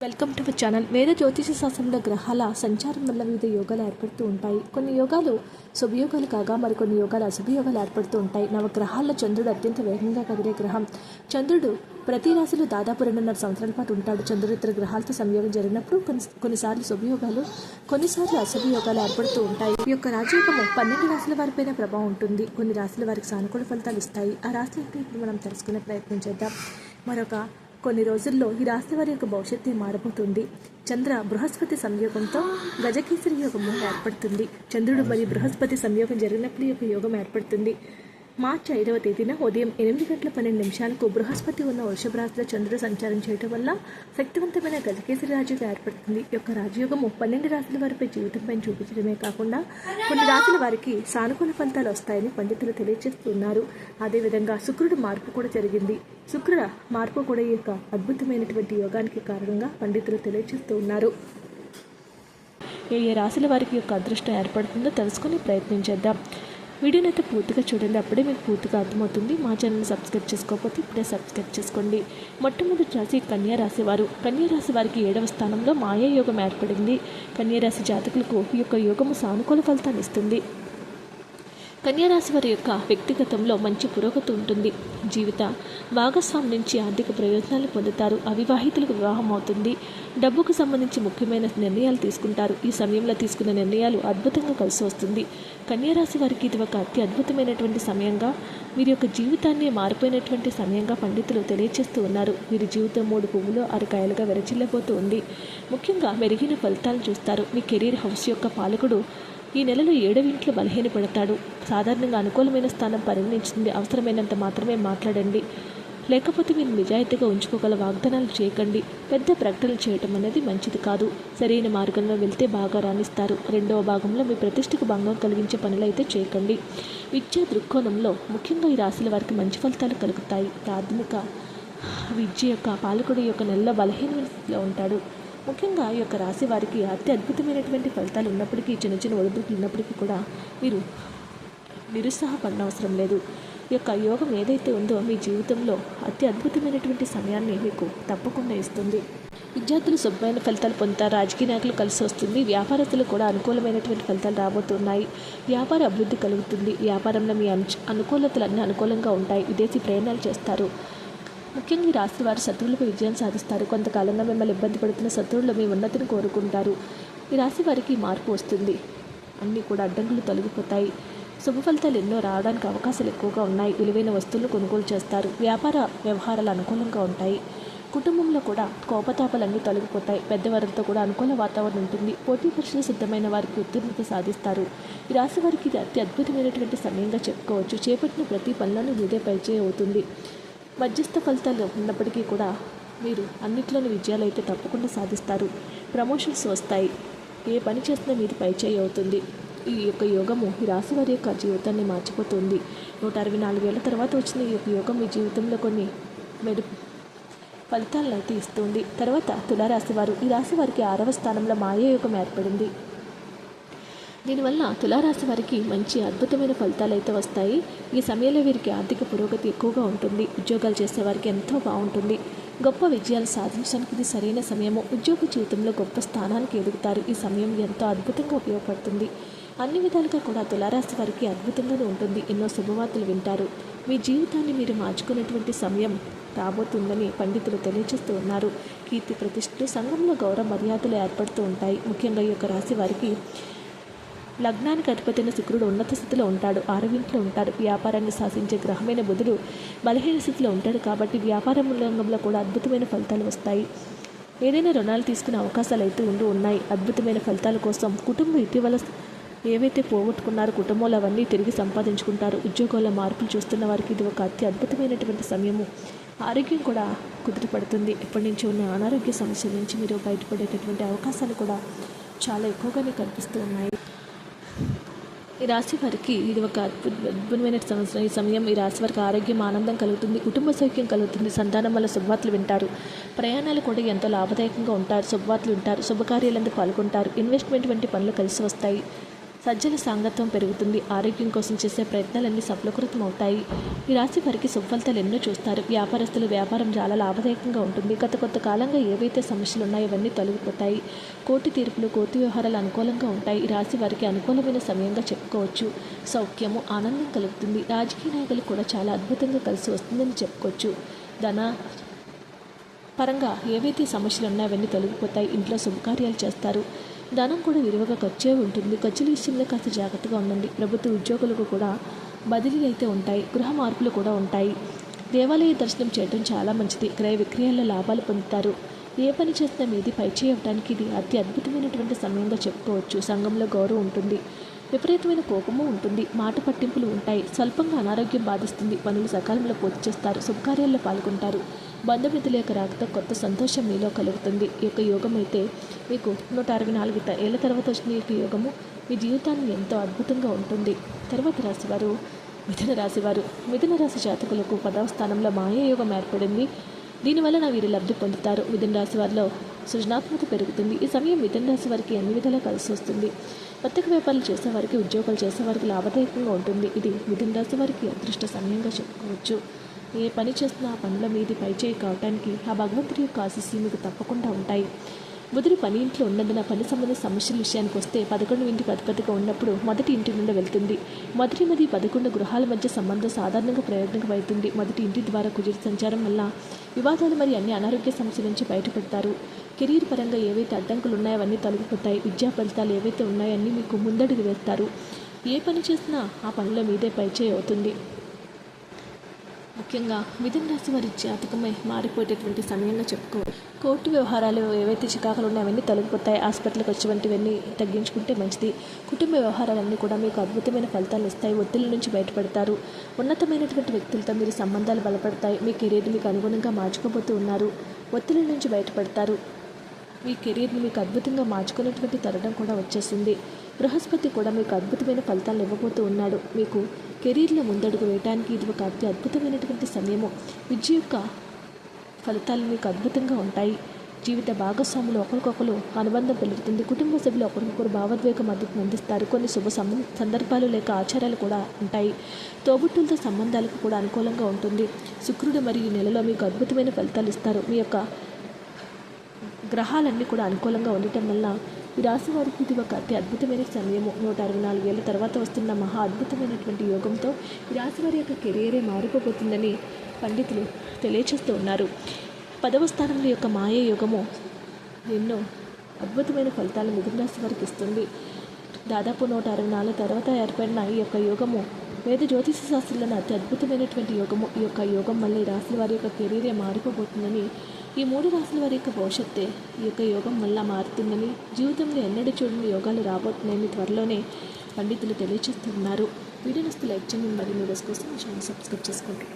Welcome to my channel. వేద జ్యోతిష శాస్త్రంలో గ్రహాల సంచారం వల్ల వివిధ యోగాలు ఏర్పడుతూ ఉంటాయి. కొన్ని యోగాలు శుభయోగాలు కాగా మరికొన్ని యోగాలు అశుభయోగాలు ఏర్పడుతూ ఉంటాయి. నవగ్రహాల్లో చంద్రుడు అత్యంత వేగంగా కదిలే గ్రహం. చంద్రుడు ప్రతి రాశిలో దాదాపు రెండున్నర సంవత్సరాల పాటు ఉంటాడు. చంద్రుడు ఇతర గ్రహాలతో సంయోగం జరిగినప్పుడు కొన్ని కొన్నిసార్లు శుభయోగాలు కొన్నిసార్లు అశుభయోగాలు ఏర్పడుతూ ఉంటాయి. ఈ యొక్క రాజయోగము పన్నెండు రాశుల వారిపైన ప్రభావం ఉంటుంది. కొన్ని రాశుల వారికి సానుకూల ఫలితాలు ఇస్తాయి. ఆ రాశులకి ఇప్పుడు మనం తెలుసుకునే ప్రయత్నం చేద్దాం. మరొక కొన్ని రోజుల్లో ఈ రాశి వారి యొక్క భవిష్యత్తు మారబోతుంది. చంద్ర బృహస్పతి సంయోగంతో గజకేసరి యోగం ఏర్పడుతుంది. చంద్రుడు మరియు బృహస్పతి సంయోగం జరిగినప్పుడు యొక్క యోగం ఏర్పడుతుంది. మార్చి ఐదవ తేదీన ఉదయం ఎనిమిది గంటల పన్నెండు నిమిషాలకు బృహస్పతి ఉన్న వృషభరాశిలో చంద్రుడు సంచారం చేయడం వల్ల శక్తివంతమైన గజకేసరి రాజుగా ఏర్పడుతుంది. ఈ యొక్క రాజయోగము పన్నెండు రాశుల వారిపై జీవితంపై చూపించడమే కాకుండా కొన్ని రాశుల వారికి సానుకూల ఫలితాలు వస్తాయని పండితులు తెలియజేస్తున్నారు. అదేవిధంగా శుక్రుడు మార్పు కూడా జరిగింది. శుక్రుడ మార్పు కూడా ఈ యొక్క అద్భుతమైనటువంటి యోగానికి కారణంగా పండితులు తెలియజేస్తూ ఉన్నారు. ఏ ఏ రాశుల వారికి యొక్క అదృష్టం ఏర్పడుతుందో తెలుసుకుని ప్రయత్నించేద్దాం వీడియోని అయితే పూర్తిగా చూడండి. అప్పుడే మీకు పూర్తిగా అర్థమవుతుంది. మా ఛానల్ని సబ్స్క్రైబ్ చేసుకోకపోతే ఇప్పుడే సబ్స్క్రైబ్ చేసుకోండి. మొట్టమొదటి రాశి కన్యారాశి వారు. కన్యా రాశి వారికి ఏడవ స్థానంలో మాయా యోగం ఏర్పడింది. కన్యా రాశి జాతకులకు ఈ యొక్క యోగము సానుకూల ఫలితాన్ని ఇస్తుంది. కన్యారాశి వారి యొక్క వ్యక్తిగతంలో మంచి పురోగతి ఉంటుంది. జీవిత భాగస్వామి నుంచి ఆర్థిక ప్రయోజనాలు పొందుతారు. అవివాహితులకు వివాహం అవుతుంది. డబ్బుకు సంబంధించి ముఖ్యమైన నిర్ణయాలు తీసుకుంటారు. ఈ సమయంలో తీసుకున్న నిర్ణయాలు అద్భుతంగా కలిసి వస్తుంది. కన్యారాశి వారికి ఇది ఒక అతి అద్భుతమైనటువంటి సమయంగా వీరి యొక్క జీవితాన్ని మారిపోయినటువంటి సమయంగా పండితులు తెలియజేస్తూ ఉన్నారు. వీరి జీవితం మూడు పువ్వులు అరకాయలుగా విరచిల్లబోతూ ఉంది. ముఖ్యంగా మెరుగైన ఫలితాలు చూస్తారు. మీ కెరీర్ హౌస్ యొక్క పాలకుడు ఈ నెలలో ఏడవింట్లో బలహీనపడతాడు సాధారణంగా అనుకూలమైన స్థానం పరిగణించింది అవసరమైనంత మాత్రమే మాట్లాడండి. లేకపోతే మీరు నిజాయితీగా ఉంచుకోగల వాగ్దానాలు చేయకండి. పెద్ద ప్రకటనలు చేయటం అనేది మంచిది కాదు. సరైన మార్గంలో వెళ్తే బాగా రాణిస్తారు. రెండవ భాగంలో మీ ప్రతిష్టకు భంగం కలిగించే పనులైతే చేయకండి. విద్యా దృక్కోణంలో ముఖ్యంగా ఈ రాశుల వారికి మంచి ఫలితాలు కలుగుతాయి. ప్రాథమిక విద్య యొక్క పాలకుడు యొక్క నెలలో బలహీనలో ఉంటాడు. ముఖ్యంగా ఈ యొక్క రాశి వారికి అతి అద్భుతమైనటువంటి ఫలితాలు ఉన్నప్పటికీ చిన్న చిన్న ఒడిదుడుకులు ఉన్నప్పటికీ కూడా మీరు నిరుత్సాహపడిన అవసరం లేదు. ఈ యొక్క యోగం ఏదైతే ఉందో మీ జీవితంలో అతి అద్భుతమైనటువంటి సమయాన్ని మీకు తప్పకుండా ఇస్తుంది. విద్యార్థులు శుభమైన ఫలితాలు పొందుతారు రాజకీయ నాయకులు కలిసి వస్తుంది వ్యాపారస్తులు కూడా అనుకూలమైనటువంటి ఫలితాలు రాబోతున్నాయి. వ్యాపార అభివృద్ధి కలుగుతుంది. వ్యాపారంలో మీ అంచ అనుకూలతలు అన్నీ అనుకూలంగా ఉంటాయి. విదేశీ ప్రయాణాలు చేస్తారు. ముఖ్యంగా ఈ రాశి వారు శత్రువులపై విజయం సాధిస్తారు. కొంతకాలంగా మిమ్మల్ని ఇబ్బంది పడుతున్న శత్రువులు మీ ఉన్నతిని కోరుకుంటారు. ఈ రాశి వారికి మార్పు వస్తుంది. అన్నీ కూడా అడ్డంకులు తొలగిపోతాయి. శుభ ఫలితాలు ఎన్నో రావడానికి అవకాశాలు ఎక్కువగా ఉన్నాయి. విలువైన వస్తువులు కొనుగోలు చేస్తారు. వ్యాపార వ్యవహారాలు అనుకూలంగా ఉంటాయి. కుటుంబంలో కూడా కోపతాపాలన్నీ తొలగిపోతాయి. పెద్దవారితో కూడా అనుకూల వాతావరణం ఉంటుంది. పోటీ పరీక్షలు సిద్ధమైన వారికి ఉత్తీర్ణత సాధిస్తారు. ఈ రాశి వారికి ఇది అతి అద్భుతమైనటువంటి సమయంగా చెప్పుకోవచ్చు. చేపట్టిన ప్రతి పనిలోనూ మీదే పరిచయం అవుతుంది. మధ్యస్థ ఫలితాలు ఉన్నప్పటికీ కూడా మీరు అన్నిట్లోని విజయాలు అయితే తప్పకుండా సాధిస్తారు. ప్రమోషన్స్ వస్తాయి. ఏ పని చేసినా మీది పైచేయి అవుతుంది. ఈ యొక్క యోగము ఈ రాశి వారి యొక్క జీవితాన్ని మార్చిపోతుంది. నూట అరవై నాలుగేళ్ళ తర్వాత వచ్చిన ఈ యొక్క యోగం మీ జీవితంలో కొన్ని మెడు ఫలితాలను అయితే ఇస్తుంది. తర్వాత తులారాశి వారు ఈ రాశి వారికి ఆరవ స్థానంలో మాయ యోగం ఏర్పడింది. దీనివల్ల తులారాశి వారికి మంచి అద్భుతమైన ఫలితాలు అయితే వస్తాయి. ఈ సమయంలో వీరికి ఆర్థిక పురోగతి ఎక్కువగా ఉంటుంది. ఉద్యోగాలు చేసే వారికి ఎంతో బాగుంటుంది. గొప్ప విజయాలు సాధించడానికి ఇది సరైన సమయము. ఉద్యోగ జీవితంలో గొప్ప స్థానానికి ఎదుగుతారు. ఈ సమయం ఎంతో అద్భుతంగా ఉపయోగపడుతుంది. అన్ని విధాలుగా కూడా తులారాశి వారికి అద్భుతంగానే ఉంటుంది. ఎన్నో శుభవార్తలు వింటారు. మీ జీవితాన్ని మీరు మార్చుకునేటువంటి సమయం రాబోతుందని పండితులు తెలియజేస్తూ ఉన్నారు. కీర్తి ప్రతిష్టలు సంఘంలో గౌరవ మర్యాదలు ఏర్పడుతూ ఉంటాయి. ముఖ్యంగా ఈ యొక్క రాశి వారికి లగ్నానికి అధిపతిన శుక్రుడు ఉన్నత స్థితిలో ఉంటాడు ఆరోగ్యంలో ఉంటాడు వ్యాపారాన్ని శాసించే గ్రహమైన బుధుడు బలహీన స్థితిలో ఉంటాడు కాబట్టి వ్యాపార రంగంలో కూడా అద్భుతమైన ఫలితాలు వస్తాయి. ఏదైనా రుణాలు తీసుకునే అవకాశాలు అయితే ఉండి ఉన్నాయి. అద్భుతమైన ఫలితాల కోసం కుటుంబం ఇటీవల ఏవైతే పోగొట్టుకున్నారో కుటుంబంలో అవన్నీ తిరిగి సంపాదించుకుంటారు. ఉద్యోగాల్లో మార్పులు చూస్తున్న వారికి ఇది ఒక అతి అద్భుతమైనటువంటి సమయము. ఆరోగ్యం కూడా కుదిరిపడుతుంది ఎప్పటి నుంచి ఉన్న అనారోగ్య సమస్యల నుంచి మీరు బయటపడేటటువంటి అవకాశాలు కూడా చాలా ఎక్కువగానే కనిపిస్తూ ఉన్నాయి. ఈ రాశి వారికి ఇది ఒక అద్భుతమైన సంవత్సరం. ఈ సమయం ఈ రాశి వారికి ఆరోగ్యం ఆనందం కలుగుతుంది కుటుంబ సౌఖ్యం కలుగుతుంది సంతానం వల్ల శుభవార్తలు వింటారు. ప్రయాణాలు కూడా ఎంతో లాభదాయకంగా ఉంటారు శుభవార్తలు వింటారు శుభకార్యాలందు పాల్గొంటారు. ఇన్వెస్ట్మెంట్ వంటి పనులు కలిసి వస్తాయి. సజ్జల సాంగత్వం పెరుగుతుంది. ఆరోగ్యం కోసం చేసే ప్రయత్నాలన్నీ సఫలీకృతం అవుతాయి ఈ రాశి వారికి సుఫలితాలు ఎన్నో చూస్తారు. వ్యాపారస్తులు వ్యాపారం చాలా లాభదాయకంగా ఉంటుంది. గత కొంత కాలంగా ఏవైతే సమస్యలు ఉన్నాయో అవన్నీ తొలగిపోతాయి. కోర్టు తీర్పులు కోర్టు వ్యవహారాలు అనుకూలంగా ఉంటాయి. ఈ రాశి వారికి అనుకూలమైన సమయంగా చెప్పుకోవచ్చు. సౌఖ్యము ఆనందం కలుగుతుంది. రాజకీయ నాయకులు కూడా చాలా అద్భుతంగా కలిసి వస్తుందని చెప్పుకోవచ్చు. ధన పరంగా ఏవైతే సమస్యలు ఉన్నాయో అవన్నీ తొలగిపోతాయి. ఇంట్లో శుభకార్యాలు చేస్తారు. ధనం కూడా విలువగా ఖర్చే ఉంటుంది. ఖర్చుల విషయంలో కాస్త జాగ్రత్తగా ఉండండి. ప్రభుత్వ ఉద్యోగులకు కూడా బదిలీలు అయితే ఉంటాయి. గృహ మార్పులు కూడా ఉంటాయి. దేవాలయ దర్శనం చేయడం చాలా మంచిది. క్రయ విక్రయాల్లో లాభాలు పొందుతారు. ఏ పని చేసినా మీది పైచేయడానికి ఇది అతి అద్భుతమైనటువంటి సమయంగా చెప్పుకోవచ్చు. సంఘంలో గౌరవం ఉంటుంది. విపరీతమైన కోపము ఉంటుంది. మాట పట్టింపులు ఉంటాయి. స్వల్పంగా అనారోగ్యం బాధిస్తుంది. పనులు సకాలంలో పూర్తి చేస్తారు. శుభకార్యాల్లో పాల్గొంటారు. బంధుమిత్రుల యొక్క రాకతో కొత్త సంతోషం మీలో కలుగుతుంది. ఈ యొక్క యోగం అయితే మీకు నూట అరవై నాలుగు ఏళ్ళ తర్వాత వచ్చిన ఈ యొక్క యోగము మీ జీవితాన్ని ఎంతో అద్భుతంగా ఉంటుంది. తర్వాత రాశివారు మిథున రాశివారు. మిథున రాశి జాతకులకు పదవ స్థానంలో మాయ యోగం ఏర్పడింది. దీనివల్ల వీరు లబ్ధి పొందుతారు. మిథున రాశి వారిలో సృజనాత్మక పెరుగుతుంది. ఈ సమయం మిథున రాశి వారికి అన్ని విధాలా కలిసి వస్తుంది. ప్రత్యేక వ్యాపారాలు చేసేవారికి ఉద్యోగాలు చేసేవారికి లాభదాయకంగా ఉంటుంది. ఇది మిథున రాశి వారికి అదృష్ట సమయంగా చెప్పుకోవచ్చు. ఏ పని చేస్తున్నా ఆ పనుల మీది పైచేయి కావటానికి ఆ భగవంతుడి యొక్క ఆశీస్సులు మీకు తప్పకుండా ఉంటాయి. బుధుడు పని ఇంట్లో ఉన్నందున పని సంబంధ సమస్యల విషయానికి వస్తే పదకొండు ఇంటికి అధిపతిగా ఉన్నప్పుడు మొదటి ఇంటి నుండి వెళ్తుంది. మొదటి మరియు పదకొండు గృహాల మధ్య సంబంధం సాధారణంగా ప్రయోజనకమవుతుంది మొదటి ఇంటి ద్వారా కుదిరి సంచారం వల్ల వివాదాలు మరియు అన్ని అనారోగ్య సమస్యల నుంచి బయటపడతారు. కెరీర్ పరంగా ఏవైతే అడ్డంకులు ఉన్నాయో అవన్నీ తొలగిపోతాయి విద్యా ఫలితాలు ఏవైతే ఉన్నాయన్నీ మీకు ముందడుగు వేస్తారు. ఏ పని చేసినా ఆ పనిలో మీదే పైచేయి అవుతుంది. ముఖ్యంగా మిథున రాశి వారి జాతకమే మారిపోయేటటువంటి సమయంలో చెప్పుకోవాలి. కోర్టు వ్యవహారాలు ఏవైతే చికాకులు ఉన్నాయో అవన్నీ తొలగిపోతాయి. హాస్పిటల్కి వచ్చేవంటివన్నీ తగ్గించుకుంటే మంచిది. కుటుంబ వ్యవహారాలన్నీ కూడా మీకు అద్భుతమైన ఫలితాలు ఇస్తాయి. ఒత్తిడి నుంచి బయటపడతారు. ఉన్నతమైనటువంటి వ్యక్తులతో మీరు సంబంధాలు బలపడతాయి. మీ కెరీర్ మీకు అనుగుణంగా మార్చుకోబోతూ ఉన్నారు. ఒత్తిడి నుంచి బయటపడతారు. మీ కెరీర్ని మీకు అద్భుతంగా మార్చుకునేటువంటి తరుణం కూడా వచ్చేసింది. బృహస్పతి కూడా మీకు అద్భుతమైన ఫలితాలు ఇవ్వబోతూ ఉన్నాడు. మీకు కెరీర్లో ముందడుగు వేయడానికి ఇది ఒక అతి అద్భుతమైనటువంటి సమయము. విద్య యొక్క ఫలితాలు మీకు అద్భుతంగా ఉంటాయి. జీవిత భాగస్వాములు ఒకరికొకరు అనుబంధం పెరుగుతుంది. కుటుంబ సభ్యులు ఒకరికొకరు భావోద్వేగ మద్దతును అందిస్తారు. కొన్ని శుభ సందర్భాలు లేక ఆచారాలు కూడా ఉంటాయి. తోబుట్టులతో సంబంధాలకు కూడా అనుకూలంగా ఉంటుంది. శుక్రుడు మరియు ఈ నెలలో మీకు అద్భుతమైన ఫలితాలు ఇస్తారు. మీ యొక్క గ్రహాలన్నీ కూడా అనుకూలంగా ఉండటం వల్ల ఈ రాశి వారికి ఇది ఒక అతి అద్భుతమైన సమయము. నూట అరవై నాలుగేళ్ళ తర్వాత వస్తున్న మహా అద్భుతమైనటువంటి యోగంతో ఈ రాశి వారి యొక్క కెరియరే మారిపోబోతుందని పండితులు తెలియచేస్తూ ఉన్నారు. పదవ స్థానంలో యొక్క మాయ యోగము ఎన్నో అద్భుతమైన ఫలితాలు మిథున రాశి వారికి ఇస్తుంది. దాదాపు నూట అరవై నాలుగు తర్వాత ఏర్పడిన ఈ యొక్క యోగము వేద జ్యోతిష శాస్త్రంలోని అతి అద్భుతమైనటువంటి యోగము. ఈ యొక్క యోగం వల్ల ఈ రాశి వారి యొక్క కెరీరే మారిపోబోతుందని ఈ మూడు రాసుల వారి యొక్క భవిష్యత్తే ఈ యొక్క యోగం వల్ల మారుతుందని జీవితంలో ఎన్నడూ చూడని యోగాలు రాబోతున్నాయని త్వరలోనే పండితులు తెలియజేస్తున్నారు వీడియోని లైక్ చేయండి. మరియు వీడియోస్ కోసం ఛానల్ సబ్స్క్రైబ్ చేసుకోండి.